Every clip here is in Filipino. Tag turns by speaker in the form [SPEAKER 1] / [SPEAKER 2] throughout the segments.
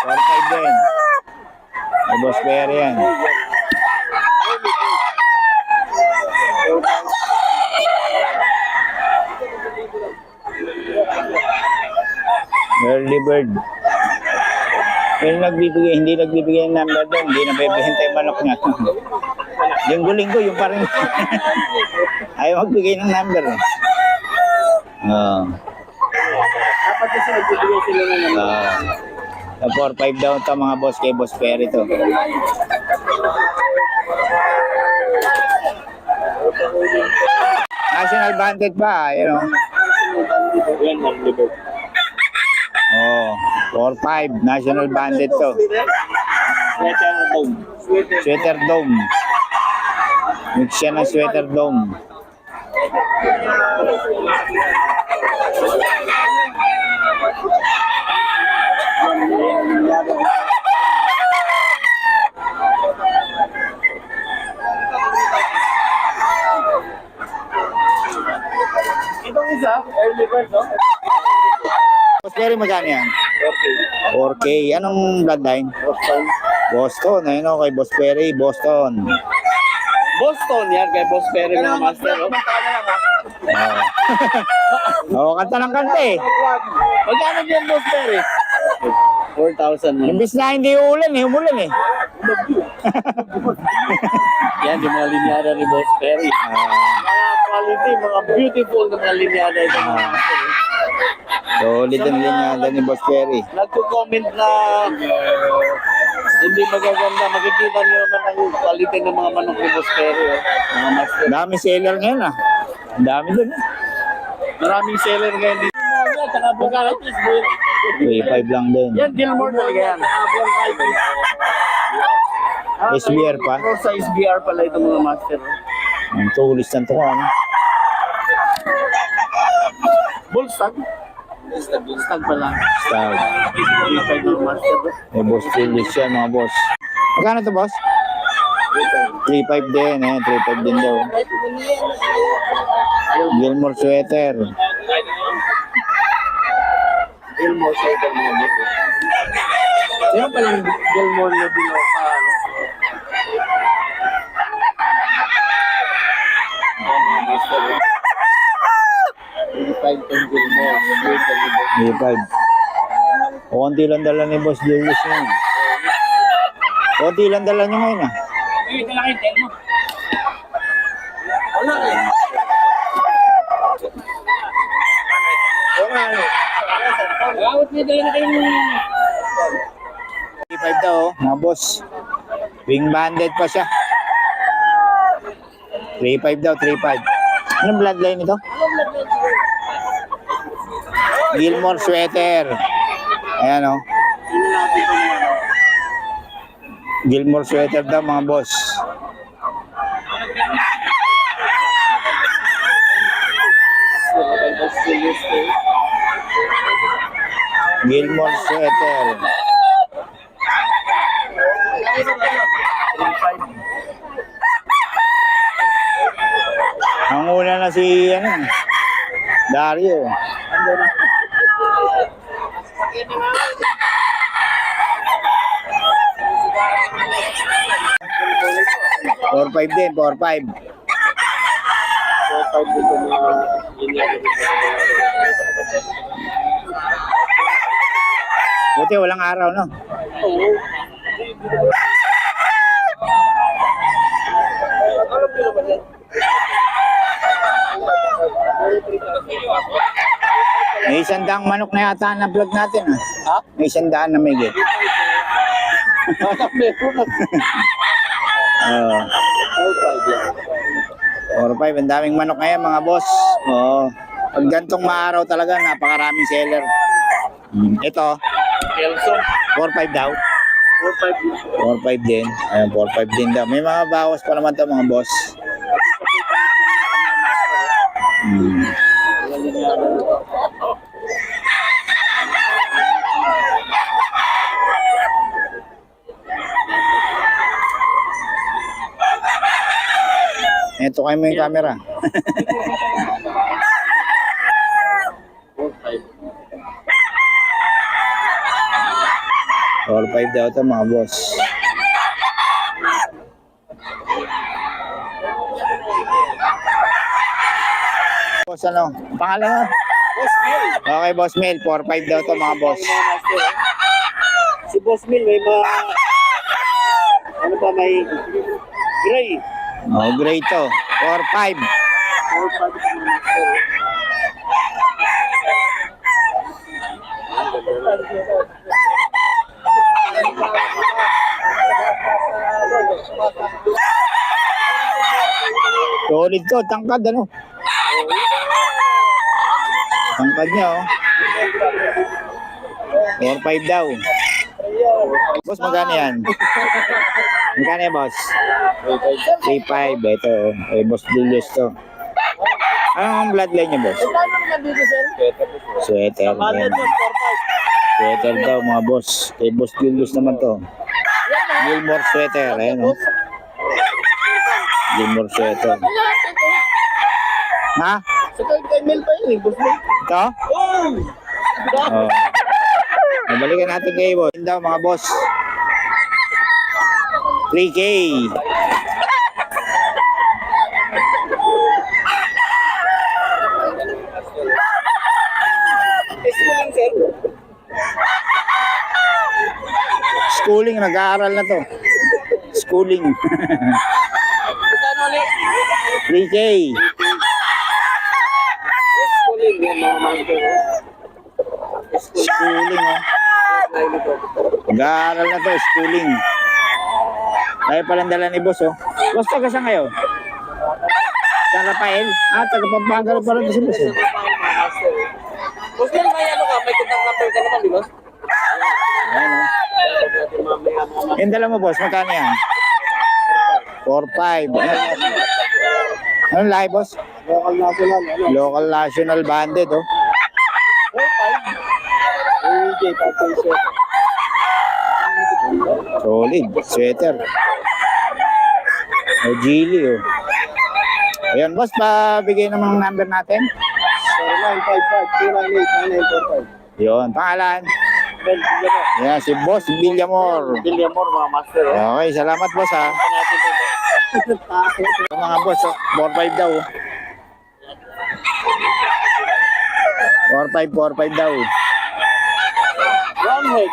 [SPEAKER 1] 4-5 din. May boss Perry yan. Early bird. Yung nagbibigay, hindi nagbibigay ng number doon, hindi na bebenta yung manok niya. Yung pa rin. Ayaw magbigay ng number. Oo.
[SPEAKER 2] Dapat kasi nagbibigay sila ng ano.
[SPEAKER 1] Ah, 4-5 daw to mga boss kay Boss Perry to. National Bandit pa, you know.
[SPEAKER 2] Yan.
[SPEAKER 1] Oh, 4-5, National Bandit to.
[SPEAKER 2] Sweater dome. Sweater
[SPEAKER 1] Dome. Mix siya ng Sweater Dome.
[SPEAKER 2] Itong isa, early bird, no?
[SPEAKER 1] Boss Perry, magkano yan?
[SPEAKER 2] Okay.
[SPEAKER 1] 4K. Anong bloodline?
[SPEAKER 2] Boston.
[SPEAKER 1] Boston. Ayun o, kay Boss Perry, Boston.
[SPEAKER 2] Boston yan, kay Boss Perry mga master. Oh.
[SPEAKER 1] Oo, oh, kanta ng kanta eh.
[SPEAKER 2] Magkano din Boss Perry? 4,000 mo.
[SPEAKER 1] Imbis na hindi uulan eh, umulan eh.
[SPEAKER 2] Yan, yung mga linyada ni Boss Perry. Mga quality, mga beautiful na mga linyada ito mga master.
[SPEAKER 1] Solid ang linyada ni Boss Perry.
[SPEAKER 2] Nagko-comment na hindi magaganda. Makikita niyo naman ang quality ng mga manok ni Boss Perry. Oh. Mga master.
[SPEAKER 1] Dami seller ngayon ah. Ang dami dun. eh.
[SPEAKER 2] Maraming seller ngayon dito. Tsaka Bugatti,
[SPEAKER 1] 3-5 lang din.
[SPEAKER 2] Yan, Gilmore talaga yan.
[SPEAKER 1] SBR pa.
[SPEAKER 2] Sa SBR pala itong mga master.
[SPEAKER 1] Ang tulis ng tuwa. Ano?
[SPEAKER 2] Bullstag. Pala.
[SPEAKER 1] Stag.
[SPEAKER 2] Ito yung master.
[SPEAKER 1] May boss tulis yan mga boss. Magkano to boss? 3-5 din eh. 3-5 din daw. Gilmore sweater.
[SPEAKER 2] Gilmore mga master. Yan pala yung Gilmore na binopa. 5 Gilmore. May
[SPEAKER 1] 5. O, konti lang dala ni Boss Julius yun. Konti lang dala niyo ngayon ah.
[SPEAKER 2] Ay, dala kayo, Telmo. Wala kayo. Gawat na dala na kayo
[SPEAKER 1] daw oh, mga boss. Wing banded pa siya. 3-5 daw, 3-5. Anong bloodline ito? Anong bloodline ito? Gilmore sweater. Ayan o. Gilmore sweater daw mga boss. Gilmore sweater. Ang una na si ano, Dario. Dario. 4-5 din, 4-5. 4-5 dito na Buti walang araw, no? Oo. May isang daang manok na yata na vlog natin. Ha?
[SPEAKER 2] ha?
[SPEAKER 1] May isang daan na may gate.
[SPEAKER 2] Meron.
[SPEAKER 1] Oo. Four five, ang daming manok ngayon mga boss. Oo. Pag gantong maaraw talaga, napakaraming seller. Hmm. Ito,
[SPEAKER 2] Kelson.
[SPEAKER 1] 4-5 daw.
[SPEAKER 2] 4-5.
[SPEAKER 1] 4-5 din. Ayun, 4-5 din daw. May mga bawas pa naman to mga boss. Hmm. Ito kayo mo yung camera.
[SPEAKER 2] 4-5.
[SPEAKER 1] 4-5 daw ito mga boss. Boss ano? Pangalan mo?
[SPEAKER 2] Boss Mil.
[SPEAKER 1] Okay, Boss Mel. 4-5 daw ito mga boss.
[SPEAKER 2] Si Boss Mil may mga... Ano ba may... Gray.
[SPEAKER 1] Oh, great to. 4-5.
[SPEAKER 2] All part of mga master.
[SPEAKER 1] Solid to. Tangkad ano? Tangkad niya oh. 4-5 daw. Boss, magkano yan? Magkano yan, boss? 3-5. Ito, oh. eh, boss Julius to. Ano ang bloodline niya, boss? Sweater. Yan.
[SPEAKER 2] mo, 4-5.
[SPEAKER 1] Sweater daw, mga boss. Kay boss Julius naman to. Gilmore sweater. Ayan, oh. Gilmore sweater. Ha?
[SPEAKER 2] Sa kay Mel pa yun eh, Boss Mil.
[SPEAKER 1] Ito?
[SPEAKER 2] Oh!
[SPEAKER 1] Oh. Nabalikan natin kay boss. Yun daw, mga boss. 3K.
[SPEAKER 2] Eh, schooling,
[SPEAKER 1] nag-aaral na to. Schooling.
[SPEAKER 2] Magkano ulit?
[SPEAKER 1] 3K.
[SPEAKER 2] Schooling.
[SPEAKER 1] Schooling, oh. Nag-aaral na to, schooling. Kaya palang dala ni boss, oh. Boss, taga saan kayo? San Rafael? Ah, taga Pampanga na pala si boss, eh.
[SPEAKER 2] Boss may ano ka, may contact number ka naman, di ba?
[SPEAKER 1] Ayan, oh. Yung dala mo, boss, magkano yan? 4-5. Ano live, boss?
[SPEAKER 2] local national, ano?
[SPEAKER 1] Local national banded, oh.
[SPEAKER 2] 4-5. AJ, Tatay Sir.
[SPEAKER 1] Solid. Sweater. O, Gili, oh. Ayan, boss, pabigay naman ng number natin.
[SPEAKER 2] 0955-298-9945.
[SPEAKER 1] Yun, pangalan. Ayan, si Boss Villamor.
[SPEAKER 2] Villamor, mga master. oh.
[SPEAKER 1] Okay, salamat, boss, ha.
[SPEAKER 2] Ito?
[SPEAKER 1] Mga boss, oh, 4-5 daw. oh. 4-5, 4-5 daw.
[SPEAKER 2] Roundhead.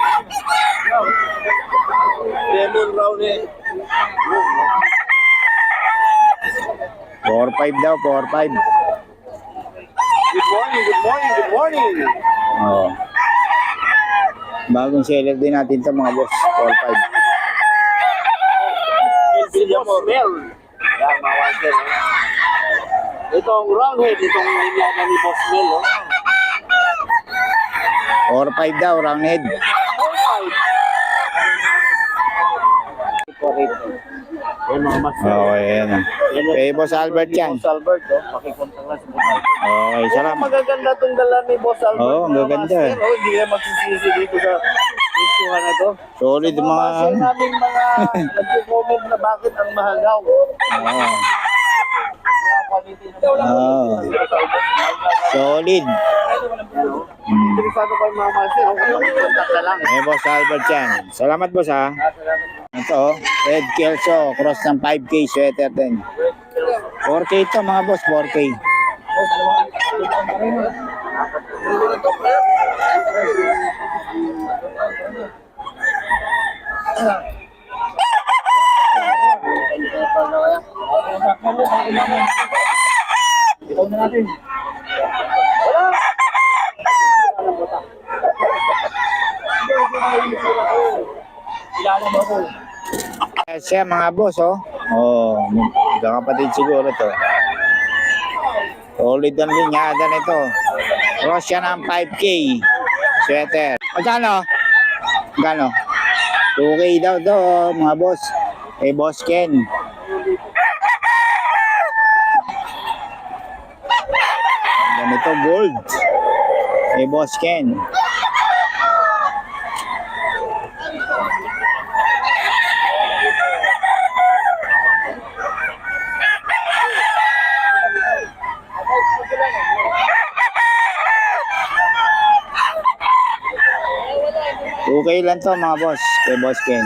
[SPEAKER 2] Lemon roundhead.
[SPEAKER 1] 4-5 daw, 4-5.
[SPEAKER 2] Good morning, good morning, good morning.
[SPEAKER 1] Oo. Bagong seller din natin to mga boss. 4-5.
[SPEAKER 2] El Villamor. Mel. Yan, mga master. oh. Itong roundhead, itong linyada ni Boss Mel. Oh.
[SPEAKER 1] 4-5 daw, round head.
[SPEAKER 2] 4-5. Yan mga master.
[SPEAKER 1] Okay, ayan. ah. Kay Boss Albert yan.
[SPEAKER 2] Boss Albert, oh. Pakikontak lang sa Boss Albert.
[SPEAKER 1] Okay,
[SPEAKER 2] Salamat.
[SPEAKER 1] salamat.
[SPEAKER 2] Magaganda itong dala ni Boss Albert.
[SPEAKER 1] Oo, ang
[SPEAKER 2] mga
[SPEAKER 1] gaganda.
[SPEAKER 2] master. Oh, hindi na magsisisi dito sa isuhan na to.
[SPEAKER 1] Solid
[SPEAKER 2] Mga
[SPEAKER 1] mga...
[SPEAKER 2] master namin mga nagko-comment na bakit ang mahal daw.
[SPEAKER 1] Oo.
[SPEAKER 2] Kaya quality na.
[SPEAKER 1] Oo. Solid. Hmm.
[SPEAKER 2] Interesado kayo mga master. Okay, contact na lang.
[SPEAKER 1] Kay Boss Albert yan. Salamat, boss, ha. Ito, oh. Red Kelso. Cross ng 5K sweater din. 4K ito, mga boss. 4K.
[SPEAKER 2] Ikaw na natin. Kilala mo ko.
[SPEAKER 1] Siya, mga boss, oh. Oh, magkakapatid siguro to. Solid ang linyada nito. Cross siya ng 5K. Sweater. Magkano? Magkano? 2K daw to, mga boss. Eh, boss Ken. Ganito gold. Eh, boss Ken. Okay lang to mga boss. Kay Boss Ken.